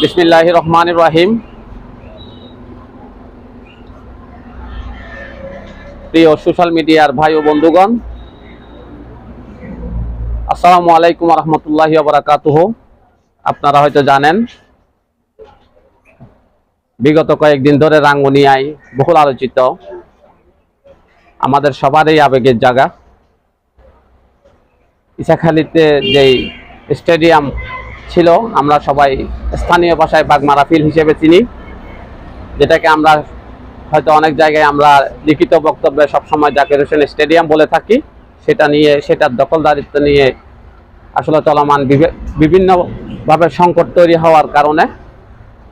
বিসমিল্লাহ রহমান রাহিম। প্রিয় সোশ্যাল মিডিয়ার ভাই ও বন্ধুগণ, আসসালামু আলাইকুম রহমতুল্লাহ বারাকাতুহ। আপনারা হয়তো জানেন, বিগত কয়েকদিন ধরে রাঙ্গুনিয়ায় বহুল আলোচিত আমাদের সবারই আবেগের জায়গা। ইসাখালিতে যেই স্টেডিয়াম ছিল, আমরা সবাই স্থানীয় ভাষায় বাগমারা ফিল হিসেবে চিনি, যেটাকে আমরা হয়তো অনেক জায়গায় আমরা লিখিত বক্তব্যে সবসময় জাকির হোসেন স্টেডিয়াম বলে থাকি, সেটা নিয়ে, সেটার দখলদারিত্ব নিয়ে আসলে চলমান বিভিন্নভাবে সংকট তৈরি হওয়ার কারণে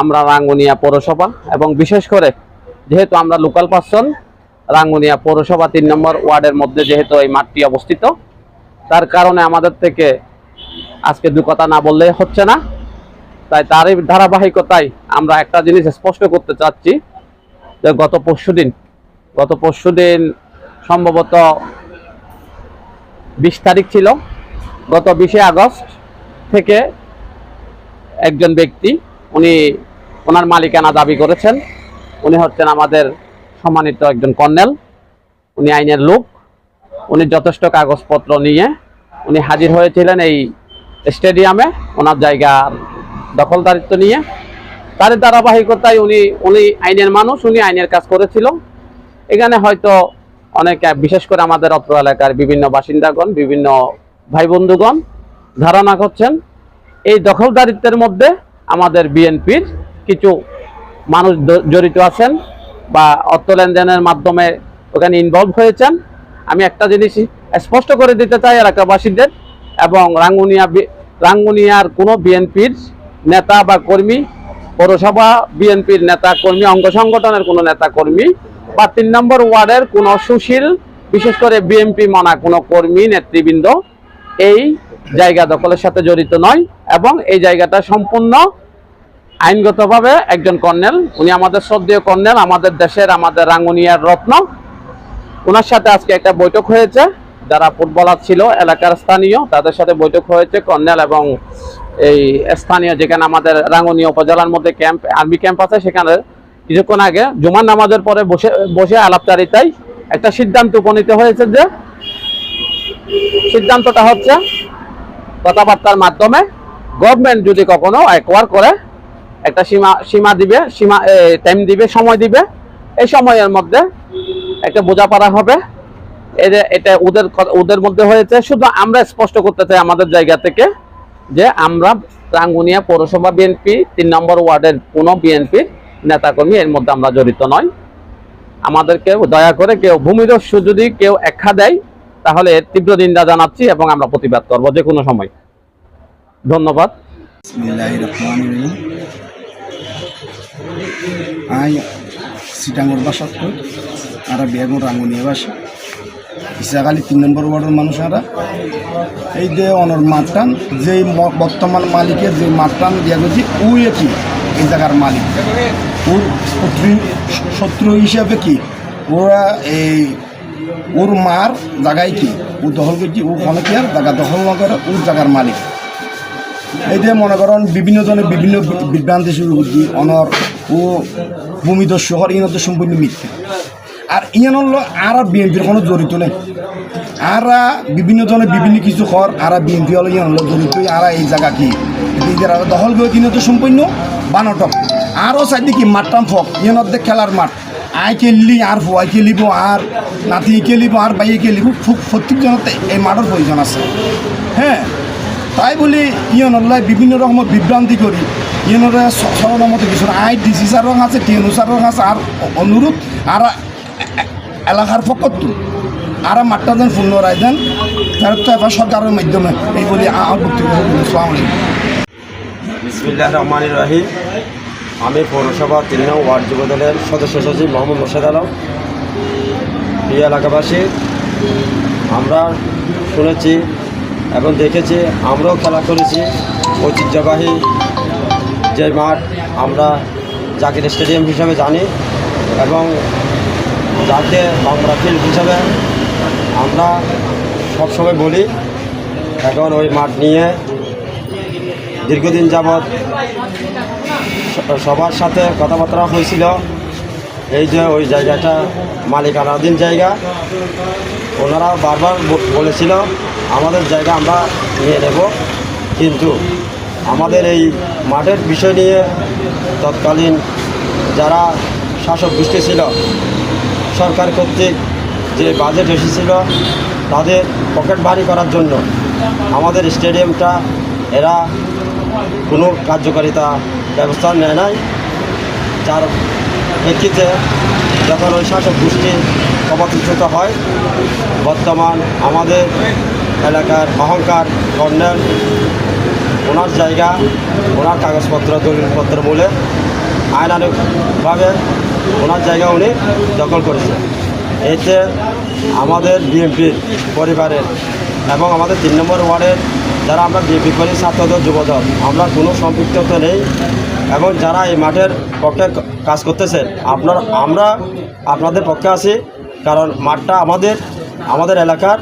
আমরা রাঙ্গুনিয়া পৌরসভা এবং বিশেষ করে যেহেতু আমরা লোকাল পার্সন, রাঙ্গুনিয়া পৌরসভা তিন নম্বর ওয়ার্ডের মধ্যে যেহেতু এই মাঠটি অবস্থিত, তার কারণে আমাদের থেকে আজকে দু কথা না বললে হচ্ছে না। তাই তারই ধারাবাহিকতায় আমরা একটা জিনিস স্পষ্ট করতে চাচ্ছি যে গত পরশুদিন গত পরশুদিন সম্ভবত বিশ তারিখ ছিল, গত বিশে আগস্ট থেকে একজন ব্যক্তি, উনি ওনার মালিকানা দাবি করেছেন, উনি হচ্ছেন আমাদের সম্মানিত একজন কর্নেল, উনি আইনের লোক, উনি যথেষ্ট কাগজপত্র নিয়ে, উনি হাজির হয়েছিলেন এই স্টেডিয়ামে ওনার জায়গার দখলদারিত্ব নিয়ে। তার ধারাবাহিকতায় উনি উনি আইনের মানুষ, উনি আইনের কাজ করেছিল। এখানে হয়তো অনেক, বিশেষ করে আমাদের অত্র এলাকার বিভিন্ন বাসিন্দাগণ, বিভিন্ন ভাই বন্ধুগণ ধারণা করছেন, এই দখলদারিত্বের মধ্যে আমাদের বিএনপির কিছু মানুষ জড়িত আছেন বা অর্থ লেনদেনের মাধ্যমে ওখানে ইনভলভ হয়েছেন। আমি একটা জিনিস স্পষ্ট করে দিতে চাই এলাকাবাসীদের এবং রাঙ্গুনিয়া রাঙ্গুনিয়ার কোনো বিএনপির নেতা বা কর্মী, পৌরসভা বিএনপির নেতা কর্মী, অঙ্গ সংগঠনের কোনো নেতা কর্মী বা তিন নম্বর ওয়ার্ডের কোনো সুশীল, বিশেষ করে বিএনপি মানা কোনো কর্মী, নেতৃবৃন্দ এই জায়গা দখলের সাথে জড়িত নয় এবং এই জায়গাটা সম্পূর্ণ আইনগতভাবে একজন কর্নেল। উনি আমাদের শ্রদ্ধেয় কর্নেল, আমাদের দেশের, আমাদের রাঙ্গুনিয়ার রত্ন। ওনার সাথে আজকে একটা বৈঠক হয়েছে। যারা ফুটবলার ছিল, এলাকার স্থানীয়, তাদের সাথে বৈঠক হয়েছে। কর্নেল এবং এই স্থানীয় যেখানে আমাদের রাঙ্গুনিয়া উপজেলার মধ্যে ক্যাম্প, আর্মি ক্যাম্প আছে, সেখানে কিছুক্ষণ আগে জুমার নামাজের পরে বসে বসে আলাপচারিতায় একটা সিদ্ধান্ত উপনীত হয়েছে যে, সিদ্ধান্তটা হচ্ছে কথাবার্তার মাধ্যমে গভর্নমেন্ট যদি কখনো অ্যাকোয়ার করে, একটা সীমা সীমা দিবে, সীমা টাইম দিবে, সময় দিবে, এই সময়ের মধ্যে একটা বোঝাপড়া হবে। এটা ওদের ওদের মধ্যে হয়েছে। শুধু আমরা স্পষ্ট করতে চাই আমাদের জায়গা থেকে যে আমরা রাঙ্গুনিয়া পৌরসভা বিএনপি তিন নম্বর ওয়ার্ডের কোনো বিএনপি নেতাকর্মী এর মধ্যে আমরা জড়িত নয় আমাদেরকে দয়া করে কেউ ভূমিদস্যু যদি কেউ একখা দেয়, তাহলে তীব্র নিন্দা জানাচ্ছি এবং আমরা প্রতিবাদ করব যে কোনো সময়। ধন্যবাদ। আই, সিটাঙ্গর বাসাত আর বেগুন রাঙ্গুনিয়া বাসা ইসাখালি তিন নম্বর ওয়ার্ডের মানুষ আরা এই যে অনর মাঠটান যে ম- বর্তমান মালিকের যে মাঠটান দিয়া গেছি ওই কি এই জায়গার মালিক। ওর শত্রু শত্রু হিসাবে কি? ওরা এই ওর মার জায়গায় কি? ও দখল করছি ও কোনো কি আর জায়গা দখল না করে, ওর জায়গার মালিক। এই যে মনে করেন, বিভিন্ন জনের বিভিন্ন বিভ্রান্তি শুরু করছি। অনর ও ভূমিদস্যু হর ইনত সম্পূর্ণ মিথ্যে। আর ইয়ান আর বিএনপির কোনো জড়িত নেই। আরা বিভিন্ন জনের বিভিন্ন কিছু হর আর বিএনপি হলো ইয়ান হলো জড়িত আর এই জায়গা কি? এদের আর দখল করে ইনত সম্পূর্ণ বানটক। আরও চাইদি কি মাঠটাম ফক? ইয়ানত দে খেলার মাঠ। আই খেললি আর ফুয়াই খেলিব আর নাতি খেলিব আর বাইয়ে খেলিব খুব প্রত্যেক জনতে এই মাঠের প্রয়োজন আছে। হ্যাঁ তাই বলি ইয়নলাই বিভিন্ন রকমের বিভ্রান্তি করি। ইয়নরে সরল মতো কিছু আই ডিসি স্যার রং আছে টিএনু স্যার রং আছে, আর অনুরোধ, আর এলাকার পক্ষত্ব আর মাঠটা যেন পূর্ণ রায় দেন ফেরত তো এবার সরকারের মাধ্যমে এই বলি বিসমিল্লাহ রহমান রাহিম। আমি পৌরসভা তিন নং ওয়ার্ড যুব দলের সদস্য সচিব মোহাম্মদ মোর্শেদ আলম। এই এলাকাবাসী, আমরা শুনেছি এবং দেখেছি, আমরাও খেলা করেছি। ঐতিহ্যবাহী যে মাঠ আমরা জাকির স্টেডিয়াম হিসাবে জানি এবং যাকে বাংলা ফিল্ড হিসাবে আমরা সবসময় বলি, এখন ওই মাঠ নিয়ে দীর্ঘদিন যাবৎ সবার সাথে কথাবার্তা হয়েছিল এই যে ওই জায়গাটা মালিকানাধীন জায়গা। ওনারা বারবার বলেছিল, আমাদের জায়গা আমরা নিয়ে নেব। কিন্তু আমাদের এই মাঠের বিষয় নিয়ে তৎকালীন যারা শাসক গোষ্ঠী ছিল সরকার কর্তৃক যে বাজেট এসেছিল তাদের পকেট ভারী করার জন্য আমাদের স্টেডিয়ামটা এরা কোনো কার্যকারিতা ব্যবস্থা নেয় নাই। যার প্রেক্ষিতে যখন ওই শাসক গোষ্ঠী অবতৃত হয়, বর্তমান আমাদের এলাকার অহংকার কর্নেল, ওনার জায়গা, ওনার কাগজপত্র, দলিলপত্র মূলে আইনানুগভাবে ওনার জায়গা উনি দখল করেছে এতে আমাদের বিএনপির পরিবারের এবং আমাদের তিন নম্বর ওয়ার্ডের যারা আমরা বিএনপি করি, ছাত্রদল, যুবদল, আমরা কোনো সম্পৃক্ততা নেই এবং যারা এই মাঠের পক্ষে কাজ করতেছে, আপনার, আমরা আপনাদের পক্ষে আছি, কারণ মাঠটা আমাদের আমাদের এলাকার,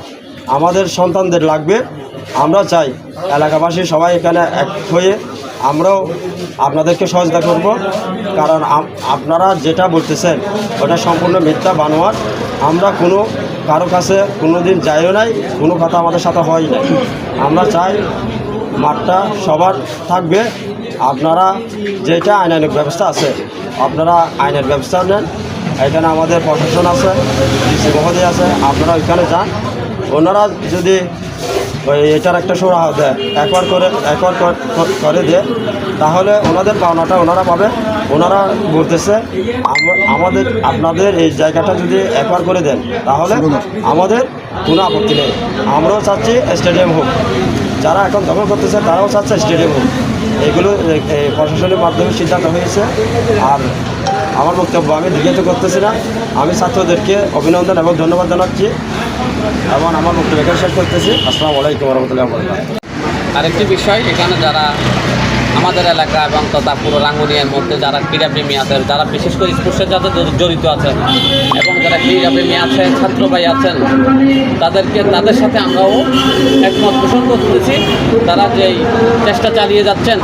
আমাদের সন্তানদের লাগবে। আমরা চাই এলাকাবাসী সবাই এখানে এক হয়ে আমরাও আপনাদেরকে সহযোগিতা করব। কারণ আপনারা যেটা বলতেছেন, ওটা সম্পূর্ণ মিথ্যা বানোয়ার আমরা কোনো কারও কাছে কোনো দিন যাইও নাই, কোনো কথা আমাদের সাথে হয় নাই। আমরা চাই মাঠটা সবার থাকবে। আপনারা যেটা আইনানুক ব্যবস্থা আছে, আপনারা আইনের ব্যবস্থা নেন। এখানে আমাদের প্রশাসন আছে, ডিসি মহোদয় আছে, আপনারা ওইখানে যান। ওনারা যদি ওই এটার একটা সুরাহ দেয় একবার করে একবার কর- দেয় তাহলে ওনাদের পাওনাটা ওনারা পাবে ওনারা বলতেছে আম- আমাদের আপনাদের এই জায়গাটা যদি একবার করে দেন তাহলে আমাদের কোনো আপত্তি নেই। আমরাও চাচ্ছি স্টেডিয়াম হোক। যারা এখন দখল করতেছে তারাও চাচ্ছে স্টেডিয়াম হোক। এগুলো প্রশাসনের মাধ্যমে সিদ্ধান্ত হয়েছে। আর আমার বক্তব্য আমি লিখিত করতেছি না। আমি ছাত্রদেরকে অভিনন্দন এবং ধন্যবাদ জানাচ্ছি। এবং আমার বক্তব্য শেষ করতেছি। আসসালামু আলাইকুম রহমতুল্লাহ আরেকটি বিষয় এখানে যারা আমাদের এলাকা এবং তথা পুরো রাঙ্গুনিয়ার মধ্যে যারা ক্রীড়াপ্রেমী আছেন, যারা বিশেষ করে স্পোর্টসের সাথে জড়িত আছেন এবং যারা ক্রীড়াপ্রেমী আছেন, ছাত্র ভাই আছেন, তাদেরকে, তাদের সাথে আমরাও একমত পোষণ করতেছি। তারা যেই চেষ্টা চালিয়ে যাচ্ছেন,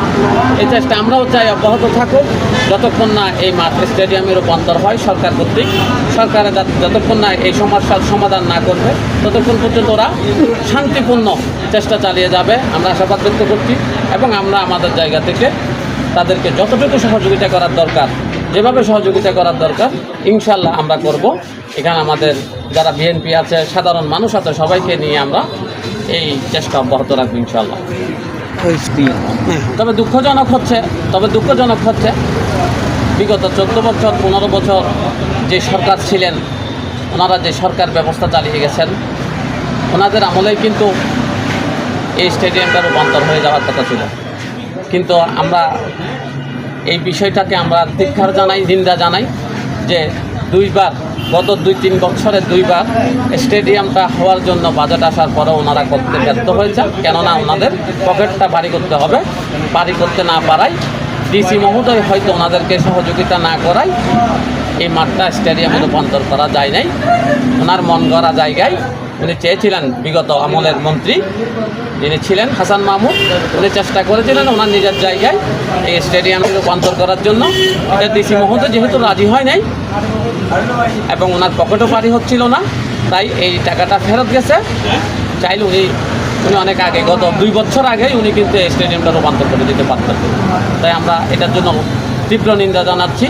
এই চেষ্টা আমরাও চাই অব্যাহত থাকুক। যতক্ষণ না এই মাঠ স্টেডিয়ামে রূপান্তর হয় সরকার কর্তৃক, সরকারের যতক্ষণ না এই সমস্যার সমাধান না করবে, ততক্ষণ পর্যন্ত ওরা শান্তিপূর্ণ চেষ্টা চালিয়ে যাবে। আমরা আশাবাদ ব্যক্ত করছি এবং আমরা আমাদের জায়গা থেকে তাদেরকে যতটুকু সহযোগিতা করার দরকার, যেভাবে সহযোগিতা করার দরকার ইনশাল্লাহ আমরা করব। এখানে আমাদের যারা বিএনপি আছে, সাধারণ মানুষ আছে, সবাইকে নিয়ে আমরা এই চেষ্টা অব্যাহত রাখব ইনশাল্লাহ তবে দুঃখজনক হচ্ছে, তবে দুঃখজনক হচ্ছে, বিগত চোদ্দ বছর, পনেরো বছর যে সরকার ছিলেন, ওনারা যে সরকার ব্যবস্থা চালিয়ে গেছেন, ওনাদের আমলেই কিন্তু এই স্টেডিয়ামটা রূপান্তর হয়ে যাওয়ার কথা ছিল। কিন্তু আমরা এই বিষয়টাকে আমরা ধিক্ষার জানাই, নিন্দা জানাই যে দুইবার, গত দুই তিন বছরে দুইবার স্টেডিয়ামটা হওয়ার জন্য বাজেট আসার পরেও ওনারা করতে ব্যর্থ হয়েছে কেননা ওনাদের পকেটটা ভারী করতে হবে, ভারী করতে না পারায় ডিসি মহোদয় হয়তো ওনাদেরকে সহযোগিতা না করায় এই মাঠটা স্টেডিয়ামে রূপান্তর করা যায় নাই। ওনার মন গড়া জায়গায় উনি চেয়েছিলেন, বিগত আমলের মন্ত্রী যিনি ছিলেন হাসান মাহমুদ, উনি চেষ্টা করেছিলেন ওনার নিজের জায়গায় এই স্টেডিয়ামে রূপান্তর করার জন্য। এটা ডিসি মহোদয় যেহেতু রাজি হয় নাই এবং ওনার পকেটও পারি হচ্ছিল না, তাই এই টাকাটা ফেরত গেছে। চাইলে উনি উনি অনেক আগে, গত দুই বছর আগেই উনি কিন্তু এই স্টেডিয়ামটা রূপান্তর করে দিতে পারতেন। তাই আমরা এটার জন্য তীব্র নিন্দা জানাচ্ছি।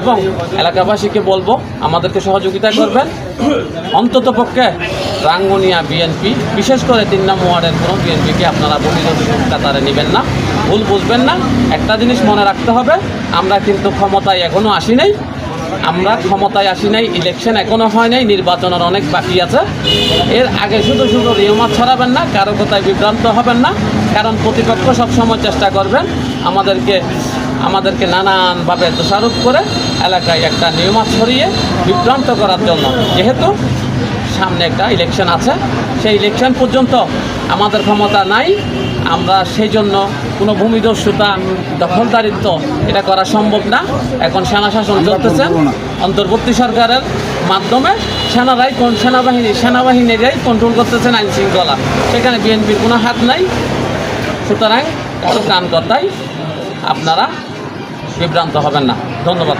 এবং এলাকাবাসীকে বলব, আমাদেরকে সহযোগিতা করবেন। অন্তত পক্ষে রাঙ্গুনিয়া বিএনপি বিশেষ করে তিন নাম ওয়ার্ডের কোনো বিএনপিকে আপনারা বহিরত কাতারে নেবেন না। ভুল বুঝবেন না। একটা জিনিস মনে রাখতে হবে, আমরা কিন্তু ক্ষমতায় এখনও আসি নাই। আমরা ক্ষমতায় আসি নাই ইলেকশন এখনও হয় নাই, নির্বাচনের অনেক বাকি আছে। এর আগে শুধু শুধু রিওমাত ছড়াবেন না, কারও কথায় বিভ্রান্ত হবেন না। কারণ প্রতিপক্ষ সবসময় চেষ্টা করবেন আমাদেরকে আমাদেরকে নানানভাবে দোষারোপ করে এলাকায় একটা নিয়মাত ছড়িয়ে বিভ্রান্ত করার জন্য। যেহেতু সামনে একটা ইলেকশন আছে, সেই ইলেকশন পর্যন্ত আমাদের ক্ষমতা নাই। আমরা সেই জন্য কোনো ভূমিদস্যুতা, দখলদারিত্ব এটা করা সম্ভব না। এখন সেনা শাসন চলতেছে। অন্তর্বর্তী সরকারের মাধ্যমে সেনারাই কোন সেনাবাহিনী, সেনাবাহিনীরাই কন্ট্রোল করতেছেন আইন শৃঙ্খলা সেখানে বিএনপির কোনো হাত নাই। সুতরাং কারও কান আপনারা বিভ্রান্ত হবেন না। ধন্যবাদ।